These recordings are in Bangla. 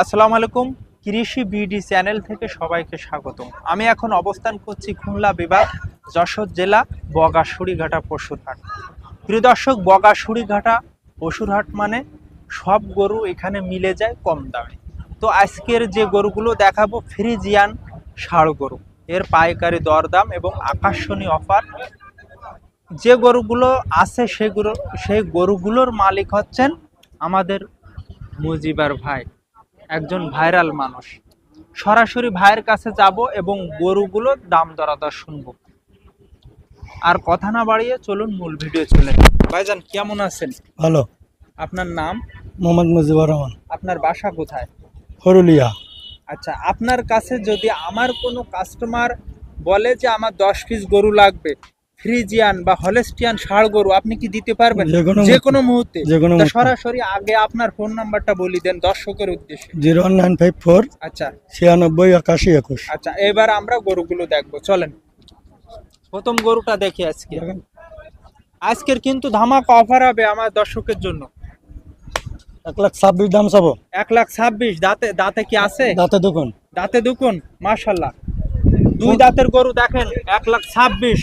আসসালামু আলাইকুম, কৃষি বিডি চ্যানেল থেকে সবাইকে স্বাগত আমি এখন অবস্থান করছি খুলনা বিভাগ, যশোর জেলা বগাশুড়িঘাটা পশুরহাট। প্রিয় দর্শক বগাশুড়িঘাটা পশুরহাট মানে সব গরু এখানে মিলে যায় কম দামে। তো আজকের যে গরুগুলো দেখাবো, ফ্রিজিয়ান ষাড় গরু। এর পাইকারি দরদাম এবং আকর্ষণীয় অফার। যে গরুগুলো আছে সেগুলো সেই গরুগুলোর মালিক হচ্ছেন আমাদের মুজিবার ভাই। একজন ভাইরাল মানুষ। সরাসরি ভাইয়ের কাছে যাব এবং গরুগুলোর দাম দরাদর শুনব। আর কথা না বাড়িয়ে চলুন মূল ভিডিও চলে। ভাইজান কেমন আছেন? ভালো। আপনার নাম? মোহাম্মদ মুজিবুর রহমান। আপনার বাসা কোথায়? হরুলিয়া আচ্ছা আপনার কাছে যদি আমার কোনো কাস্টমার বলে যে আমার দশ পিস গরু লাগবে ফ্রিজিয়ান বা হলেস্টিয়ান ষাড় গরু আপনি কি দিতে পারবেন? যে কোনো মুহূর্তে। সরাসরি আগে আপনার ফোন নাম্বারটা বলি দেন দর্শকের উদ্দেশ্যে। জিরো নাইন ফাইভ ফোর আচ্ছা। ছিয়ানব্বই একাশি একুশ। আচ্ছা এবার আমরা গরুগুলো দেখব। চলেন। প্রথম গরুটা দেখি আজকে। আজকের কিন্তু ধামাকা অফার হবে আমার দর্শকের জন্য। এক লাখ ছাব্বিশ দাম চাবো। এক লাখ ছাব্বিশ। দাঁতে দাঁতে কি আছে? দাঁতে দোকান। দাঁতে দুকুন? মাশাল্লাহ। দুই দাঁতের গরু দেখেন এক লাখ ছাব্বিশ।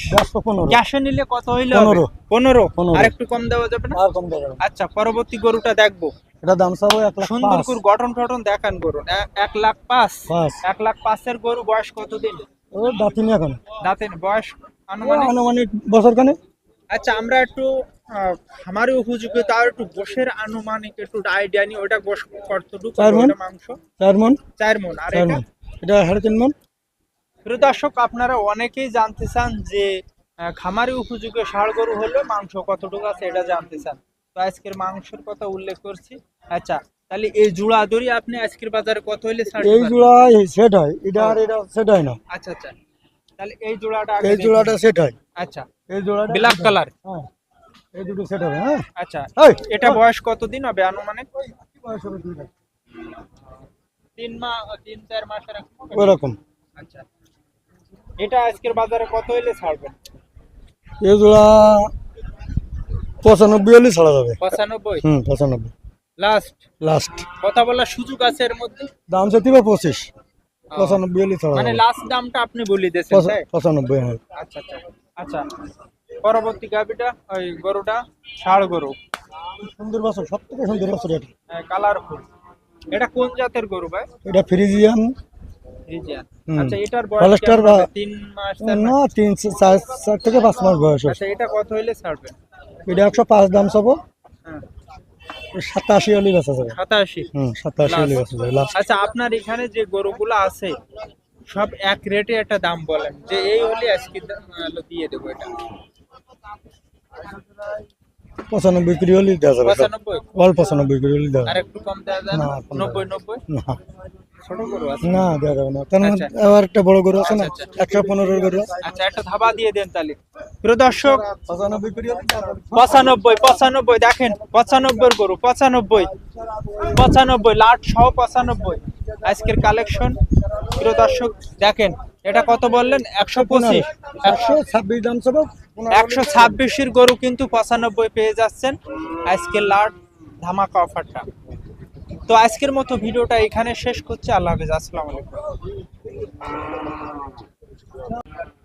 ক্যাশে নিলে কত হইলে পনেরো। পনেরো। আর একটু কম দেওয়া যাবে না। আচ্ছা পরবর্তী গরুটা দেখব। এটা দাম চাবো এক লাখ সুন্দর পাঁচ। গঠন টঠন দেখান গরু। এক লাখ পাঁচ। এক লাখ পাঁচের গরু বয়স কতদিন ও দাঁতিনি এখন। বয়স আনুমানিক? আনুমানিক বছর কানে আচ্ছা আমরা একটু উপযোগী তার একটু গোশের আনুমানিক একটু আইডিয়া নিই ওটা গোশ কতটুকু চার মণ? মাংস? চার মন। চার মন। আর এটা? এটা সাড়ে তিন মন। প্রিয় দর্শক আপনারা অনেকেই জানতে চান যে খামারে উপযোগী ষাড় গরু হলে মাংস কতটুকু আছে এটা জানতে চান। তো আজকের মাংসের কথা উল্লেখ করছি। আচ্ছা তাহলে এই জোড়া দড়ি আপনি আজকের বাজারে কত হইলে এই? জোড়া সেট হয় এটা আর এটা সেট হয় না। আচ্ছা আচ্ছা। তাহলে এই জোড়াটা এই। জোড়াটা সেট হয় আচ্ছা। এই জোড়াটা ব্ল্যাক কালার। হ্যাঁ এই দুটো সেট হবে হ্যাঁ। আচ্ছা এটা বয়স কতদিন হবে আনুমানিক? বয়স হবে দুইটা। তিন মাস তিন চার মাসের এরকম আচ্ছা। এটা আজকের বাজারে কত হইলে ছাড়বেন? এই জোড়া পঁচানব্বই হলে ছাড়া যাবে। পঁচানব্বই? হুম পঁচানব্বই। লাস্ট লাস্ট কথা বলার সুযোগ আছে এর মধ্যে? দাম চাইতে বা পঁচিশ। পঁচানব্বই হলে ছাড়া মানে লাস্ট দামটা আপনি বলে দিয়েছেন? পঁচানব্বই হ্যাঁ। আচ্ছা আচ্ছা। আচ্ছা। পরবর্তী গাভিটা ওই গরুটা? ষাড় গরু। সুন্দর বছর সব থেকে সুন্দর বছর এটা। কালারফুল এটা কোন জাতের গরু ভাই? এটা ফ্রিজিয়ান আচ্ছা বা- না তিন চার থেকে পাঁচ মাস বয়স আচ্ছা এটা কত হইলে এটা একশো পাঁচ দাম হ্যাঁ। সাতাশি হলে বেচা যাবে। সাতাশি? হুম সাতাশি হলে বেচা যাবে আচ্ছা আপনার এখানে যে গরুগুলো আছে সব এক রেটে একটা দাম বলেন। যে এই হলে আজকে দিয়ে দেবো এটা। পঁচানব্বই করে হলে দেওয়া যাবে পঁচানব্বই? অল পঁচানব্বই করে হলে দেওয়া আর একটু কম দেওয়া না, নব্বই নব্বই? না। না দেওয়া যাবে না। কারণ আচ্ছা। আবার একটা বড় গরু আছে না আচ্ছা, একশো পনেরো গরু। আচ্ছা একটা ধাবা দিয়ে দেন তাহলে। প্রিয় দর্শক পঁচানব্বই। পঁচানব্বই দেখেন পঁচানব্বই গরু পঁচানব্বই। পঁচানব্বই লাট সহ পঁচানব্বই। আজকের কালেকশন প্রিয় দর্শক দেখেন এটা কত বললেন? একশো পঁচিশ। একশো ছাব্বিশ দাম চাবো একশো ছাব্বিশের গরু কিন্তু পঁচানব্বই পেয়ে যাচ্ছেন। আজকের লাট ধামাকা অফারটা তো আজকের মতো ভিডিওটা এখানে শেষ করছি, আল্লাহ হাফিজ, আসসালামু আলাইকুম।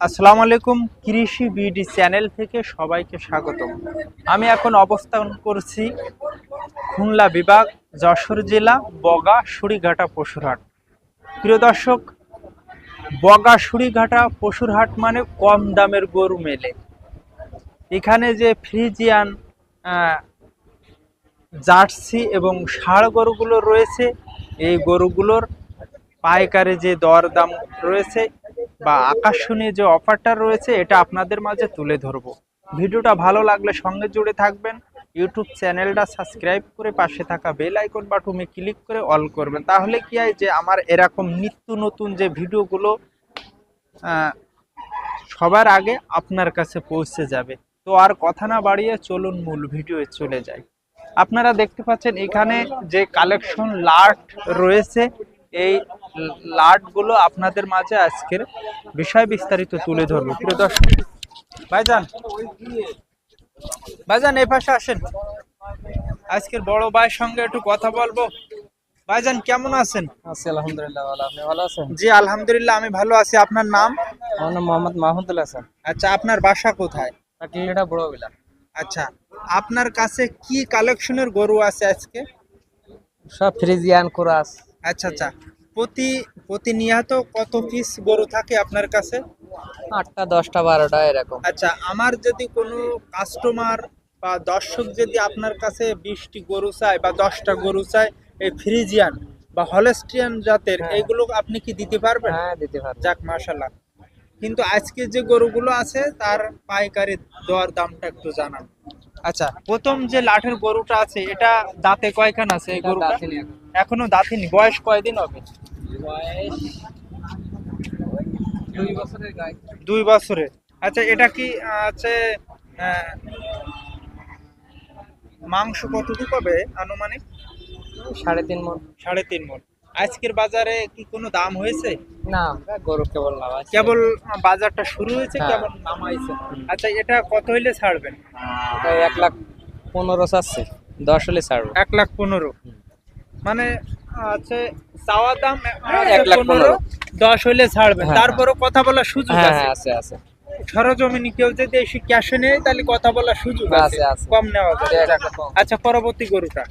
আসসালামু আলাইকুম, কৃষি বিডি চ্যানেল থেকে সবাইকে স্বাগতম। আমি এখন অবস্থান করছি খুলনা বিভাগ, যশোর জেলা, বগা সুরিঘাটা পশুরহাট। প্রিয় দর্শক, বগা সুরিঘাটা পশুরহাট মানে কম দামের গরু মেলে। এখানে যে ফ্রিজিয়ান জার্সি এবং ষাঁড় গরুগুলো রয়েছে। এই গরুগুলোর পাইকারি যে দরদাম রয়েছে বা আকর্ষণীয় যে অফারটা রয়েছে, এটা আপনাদের মাঝে তুলে ধরবো। ভিডিওটা ভালো লাগলে সঙ্গে জুড়ে থাকবেন। ইউটিউব চ্যানেলটা সাবস্ক্রাইব করে পাশে থাকা বেল আইকন বাটনে ক্লিক করে অল করবেন। তাহলে কি হয় যে আমার এরকম নিত্য নতুন যে ভিডিওগুলো সবার আগে আপনার কাছে পৌঁছে যাবে। তো আর কথা না বাড়িয়ে চলুন মূল ভিডিওয়ে চলে যাই। আপনারা দেখতে পাচ্ছেন এখানে যে কালেকশন লাট রয়েছে এই লাটগুলো আপনাদের মাঝে আজকের বিষয় বিস্তারিত তুলে ধরবো। প্রিয় দর্শক ভাইজান ভাইজান এই পাশে আসেন। আজকের বড় ভাইয়ের সঙ্গে একটু কথা বলব। ভাইজান কেমন আছেন? আছি আলহামদুলিল্লাহ ভালো। আপনি ভালো আছেন? জি আলহামদুলিল্লাহ আমি ভালো আছি। আপনার নাম? আমার নাম মোহাম্মদ মাহমুদুল হাসান। আচ্ছা আপনার বাসা কোথায়? বড় বিলা আচ্ছা আপনার কাছে কি কালেকশনের গরু আছে আজকে? সব ফ্রিজিয়ান কোরাস। আচ্ছা আচ্ছা। প্রতি প্রতিনিয়ত কত পিস গরু থাকে আপনার কাছে? আটটা দশটা বারোটা এরকম। আচ্ছা আমার যদি কোনো কাস্টমার বা দর্শক যদি আপনার কাছে বিশটি গরু চায় বা দশটা গরু চায় এই ফ্রিজিয়ান বা হলেস্টিয়ান জাতের হ্যাঁ। এইগুলো আপনি কি দিতে পারবেন? হ্যাঁ দিতে পারবেন যাক মাশাল্লাহ কিন্তু আজকে যে গরুগুলো আছে তার পাইকারি দেওয়ার দামটা একটু জানান। আচ্ছা প্রথম যে লাঠের গরুটা আছে এটা দাঁতে কয়খান আছে এই এটা গরুটা? এখনও। দাঁতিনি বয়স কয়দিন হবে? দুই বছরের বছরে। আচ্ছা এটা কি আছে মাংস কতটুকু হবে আনুমানিক? সাড়ে তিন মন। সাড়ে তিন মন। আজকের বাজারে কি কোনো দাম হয়েছে? না গরু কেবল নামাজ কেবল বাজারটা শুরু হয়েছে হ্যাঁ। কেমন নামাইছে। আচ্ছা এটা কত হইলে ছাড়বেন? এক লাখ পনেরো চাচ্ছে দশ হলে ছাড়বো। এক লাখ পনেরো। মানে আছে চাওয়া দাম এক লাখ পনেরো। দশ হইলে ছাড়বেন। হ্যাঁ, তারপরও কথা বলার সুযোগ হ্যাঁ আছে? হ্যাঁ আছে। সরজমিনি কেউ যদি এসে ক্যাশে নেয় তাহলে কথা বলার সুযোগ আছে। কম নেওয়া যায়। আচ্ছা পরবর্তী গরুটা?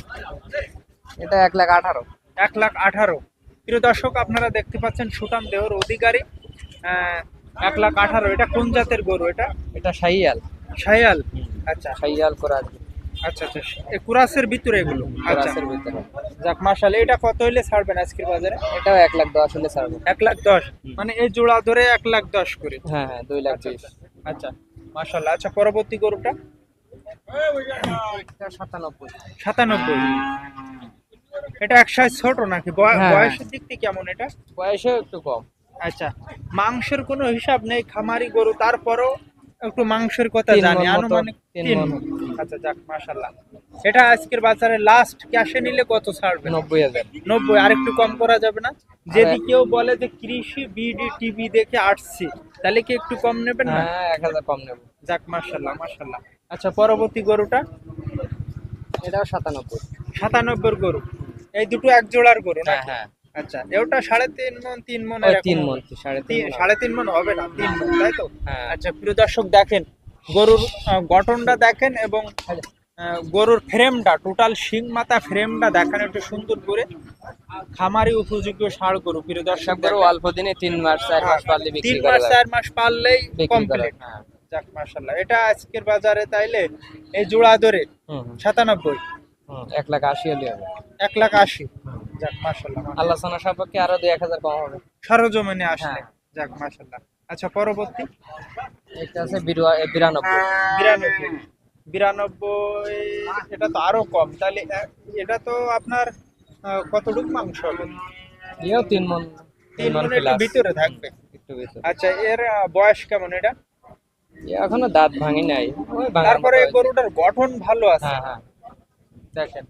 এটা এক লাখ আঠারো। এক লাখ আঠারো। প্রিয় দর্শক আপনারা দেখতে পাচ্ছেন সুটাম দেহর অধিকারী। আহ, এক লাখ আঠারো। এটা কোন জাতের গরু এটা? এটা শাহিয়াল। শায়াল আচ্ছা। শাহিয়াল কোরাস আচ্ছা আচ্ছা। কুরাসের ভিতরে এগুলো? আচ্ছা। ভিতরে। যাক মাশাল এটা কত হইলে ছাড়বেন আজকের বাজারে? এটাও এক লাখ দশ হলে ছাড়বো এক লাখ দশ। মানে এই জোড়া ধরে এক লাখ দশ করে। হ্যাঁ হ্যাঁ দুই লাখ আচ্ছা আচ্ছা। আচ্ছা মাশাল্লাহ আচ্ছা পরবর্তী গরুটা? সাতানব্বই। সাতানব্বই। এটা এক সাইজ ছোট নাকি? হ্যাঁ, বয়সের দিক থেকে কেমন এটা? বয়সেও একটু কম। আচ্ছা মাংসের কোনো হিসাব নেই খামারি গরু তারপরও একটু মাংসের কথা জানি আনুমানিক তিন। আচ্ছা যাক মাশাল্লাহ এটা আজকের বাজারে লাস্ট ক্যাশে নিলে কত ছাড়বে? নব্বই হাজার। নব্বই আর একটু কম করা যাবে না? যদি কেউ বলে যে কৃষি বিডি টিভি দেখে আসছি তাহলে কি একটু কম নেবেন না? হ্যাঁ এক হাজার কম নেব। যাক মাশাল্লাহ মাশাল্লাহ আচ্ছা পরবর্তী গরুটা? এটাও সাতানব্বই। সাতানব্বই গরু। এই দুটো এক জোড়ার গরু না হ্যাঁ হ্যাঁ। আচ্ছা ওটা সাড়ে তিন মন তিন মন তিন মন সাড়ে তিন। মন। হবে না তিন মন তাই তো? হ্যাঁ। আচ্ছা প্রিয় দর্শক দেখেন গরুর গঠনটা দেখেন এবং গরুর ফ্রেমটা টোটাল শিং মাথা ফ্রেমটা দেখেন একটু সুন্দর করে। খামারি উপযোগী ষাড় গরু প্রিয় দর্শক গরু অল্প দিনে তিন মাস চার মাস পারলে তিন মাস চার মাস পারলেই কমপ্লিট হ্যাঁ। যাক এটা আজকের বাজারে তাইলে এই জোড়া ধরে সাতানব্বই। এক লাখ আশি হলে হবে। এক লাখ আশি। যাক আল্লাহ সাপেক্ষে আরও দুই এক হাজার কম হবে। সরজমিনে আসলে। হ্যাঁ। যাক আচ্ছা পরবর্তী? আছে বিরানব্বই। বিরানব্বই। বিরানব্বই এটা তো আরও কম। তাহলে এটা তো আপনার কতটুকু মাংস হবে? এও তিন মন তিন মনের ভিতরে থাকবে। একটু ভিতরে। আচ্ছা এর বয়স কেমন এটা? এখনও দাঁত ভাঙি নাই। তারপরে। গরুটার গঠন ভালো আছে। হ্যাঁ হ্যাঁ। দেখেন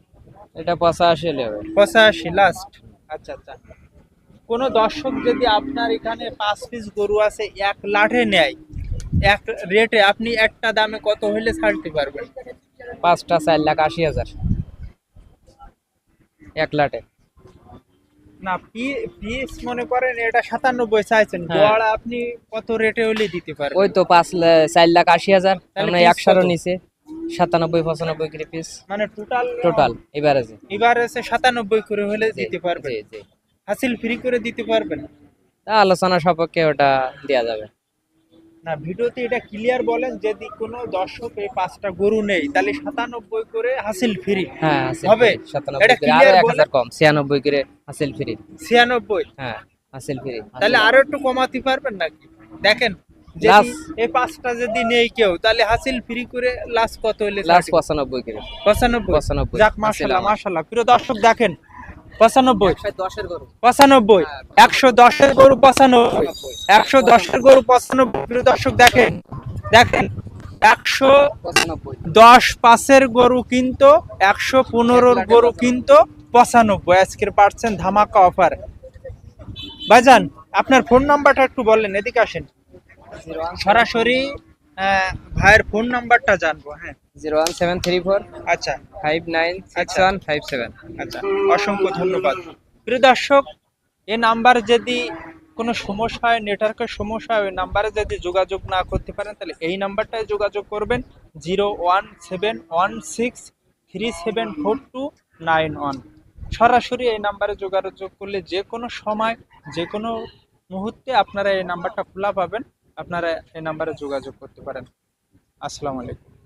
এটা পঁচাশি হলে হবে পঁচাশি লাস্ট আচ্ছা আচ্ছা। কোন দর্শক যদি আপনার এখানে পাঁচ পিস গরু আছে এক লাঠে নেয় এক রেটে আপনি একটা দামে কত হইলে ছাড়তে পারবেন? পাঁচটা চার লাখ আশি হাজার। এক লাটে না পিস মনে করেন এটা সাতানব্বই চাইছেন হ্যাঁ। আপনি কত রেটে হইলে দিতে পারবেন? ওই তো পাঁচ চার লাখ আশি হাজার কত? নিচে। সাতানব্বই পঁচানব্বই করে পিস মানে টোটাল টোটাল এবার এসে সাতানব্বই করে হলে দিতে পারবেন। জি জি। হাসিল ফ্রি করে দিতে পারবেন। তা আলোচনা সাপেক্ষে ওটা দেওয়া যাবে। না ভিডিওতে এটা ক্লিয়ার বলেন যদি কোনো দর্শক এই পাঁচটা গরু নেই তাহলে সাতানব্বই করে হাসিল ফ্রি হ্যাঁ হবে? এটা করে। এক হাজার কম ছিয়ানব্বই করে হাসিল ফ্রি ছিয়ানব্বই? হ্যাঁ হাসিল ফ্রি তাহলে আরও একটু কমাতে পারবেন নাকি? দেখেন এই পাঁচটা যদি নেই কেউ তাহলে হাসিল ফ্রি করে লাস্ট কত হইলে লাস্ট পঁচানব্বই করে। পঁচানব্বই? পঁচানব্বই। যাক মাশাল্লাহ মাশাল্লাহ প্রিয় দর্শক দেখেন পঁচানব্বই। গরু। পঁচানব্বই। একশো দশের গরু পঁচানব্বই। একশো দশের গরু পঁচানব্বই। প্রিয় দর্শক দেখেন দেখেন একশো দশ পাঁচের গরু কিনতো একশো পনেরোর গরু কিনতো পঁচানব্বই। আজকের পাচ্ছেন ধামাকা অফার ভাইজান আপনার ফোন নাম্বারটা একটু বললেন এদিকে আসেন। সরাসরি ভাইয়ের ফোন নাম্বারটা জানব হ্যাঁ। Zero one seven three four আচ্ছা। ফাইভ নাইন সিক্স আচ্ছা। One five seven. আচ্ছা অসংখ্য ধন্যবাদ। প্রিয় দর্শক এ নাম্বার যদি কোনো সমস্যা হয় নেটওয়ার্কের সমস্যা হয় ওই নাম্বারে যদি যোগাযোগ না করতে পারেন তাহলে এই নাম্বারটায় যোগাযোগ করবেন। Zero one seven one six three seven four two nine one. সরাসরি এই নাম্বারে যোগাযোগ করলে যে কোনো সময় যে কোনো মুহূর্তে আপনারা এই নাম্বারটা খোলা পাবেন। আপনারা এই নাম্বারে যোগাযোগ করতে পারেন। আসসালামু আলাইকুম।